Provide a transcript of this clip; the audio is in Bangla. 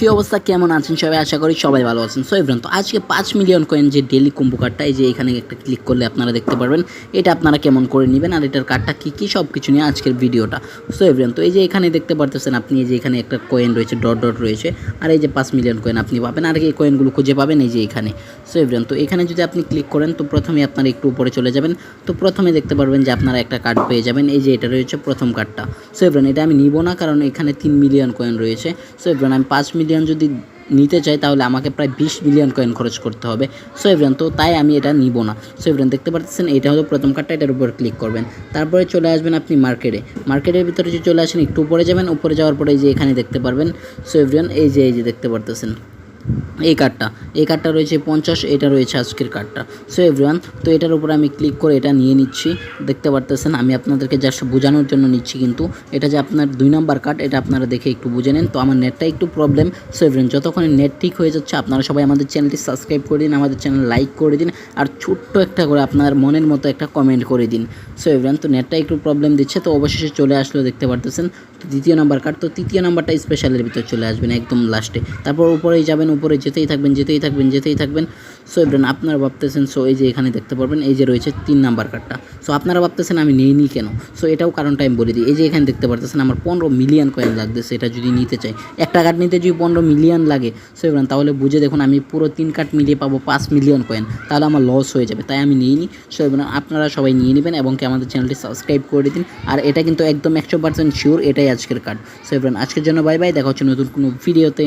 কি অবস্থা? কেমন আছেন সবাই? আশা করি সবাই ভালো আছেন। সো এভরান তো আজকে পাঁচ মিলিয়ন কয়েন যে ডেলি কম্বো কার্ডটা এই যে এখানে একটা ক্লিক করলে আপনারা দেখতে পারবেন। এটা আপনারা কেমন করে নেবেন আর এটার কার্ডটা কী কী সব কিছু নিয়ে আজকের ভিডিওটা সো এভরান তো এই যে এখানে দেখতে পারতেছেন আপনি, এই যে এখানে একটা কয়েন রয়েছে ডট ডট রয়েছে। আর এই যে পাঁচ মিলিয়ন কয়েন আপনি পাবেন আর এই কয়েনগুলো খুঁজে পাবেন এই যে এখানে। সো এভরান তো এখানে যদি আপনি ক্লিক করেন, তো প্রথমে আপনারা একটু উপরে চলে যাবেন। তো প্রথমে দেখতে পারবেন যে আপনারা একটা কার্ড পেয়ে যাবেন। এই যে এটা রয়েছে প্রথম কার্ডটা সো এভরান এটা আমি নিব না কারণ এখানে তিন মিলিয়ন কয়েন রয়েছে। সো এভরান আমি পাঁচ মিলিয়ন যদি নিতে চাই, তাহলে আমাকে প্রায় বিশ মিলিয়ন কয়েন খরচ করতে হবে। সো এভরান তো তাই আমি এটা নিব না। সো এভরান দেখতে পাচ্ছেন, এটা হলো প্রথম কার্ডটা এটার উপর ক্লিক করবেন। তারপরে চলে আসবেন আপনি মার্কেটে মার্কেটের ভিতরে যে চলে আসেন, একটু উপরে যাবেন, উপরে যাওয়ার পরে যে এখানে দেখতে পারবেন। সো এভরান এই যে এই যে দেখতে পারতেছেন। এই কার্ডটা এই কার্ডটা রয়েছে পঞ্চাশ, এটা রয়েছে আজকের কার্ডটা সো এভরিওয়ান তো এটার উপর আমি ক্লিক করে এটা নিয়ে নিচ্ছি। দেখতে পারতেছেন, আমি আপনাদেরকে জাস্ট বোঝানোর জন্য নিচ্ছি কিন্তু। এটা যে আপনার দুই নাম্বার কার্ড এটা আপনারা দেখে একটু বুঝে নেন। তো আমার নেটটা একটু প্রবলেম সো এভরিওয়ান যতক্ষণ নেট ঠিক হয়ে যাচ্ছে, আপনারা সবাই আমাদের চ্যানেলটি সাবস্ক্রাইব করে দিন, আমাদের চ্যানেল লাইক করে দিন, আর ছোট্ট একটা করে আপনার মনের মতো একটা কমেন্ট করে দিন। সো এভরিওয়ান তো নেটটা একটু প্রবলেম দিচ্ছে, তো অবশেষে চলে আসলো, দেখতে পারতেছেন। তো দ্বিতীয় নাম্বার কার্ড তো তৃতীয় নাম্বারটা স্পেশালের ভিতর চলে আসবেন, একদম লাস্টে তারপর উপরেই যাবেন, উপরে যেতেই থাকবেন যেতেই থাকবেন যেতেই থাকবেন। সো এভরেন আপনারা ভাবতেছেন সো এই যে এখানে দেখতে পারবেন, এই যে রয়েছে তিন নাম্বার কার্ডটা সো আপনারা ভাবতেছেন, আমি নেইনি কেন? সো এটাও কারণটা আমি বলে দিই। এই যে এখানে দেখতে পারতেছেন, আমার পনেরো মিলিয়ন কয়েন লাগতেছে, এটা যদি নিতে চাই। একটা কার্ড নিতে যদি পনেরো মিলিয়ন লাগে সো এভরেন তাহলে বুঝে দেখুন, আমি পুরো তিন কার্ড মিলিয়ে পাবো পাঁচ মিলিয়ন কয়েন তাহলে আমার লস হয়ে যাবে, তাই আমি নিইনি। সো এভরেন আপনারা সবাই নিয়ে নেবেন, এবং আমাদের চ্যানেলটি সাবস্ক্রাইব করে দিন। আর এটা কিন্তু একদম একশো পার্সেন্ট শিওর এটাই আজকের কার্ড সো এভরেন আজকের জন্য বাই বাই দেখা হচ্ছে নতুন কোনো ভিডিওতে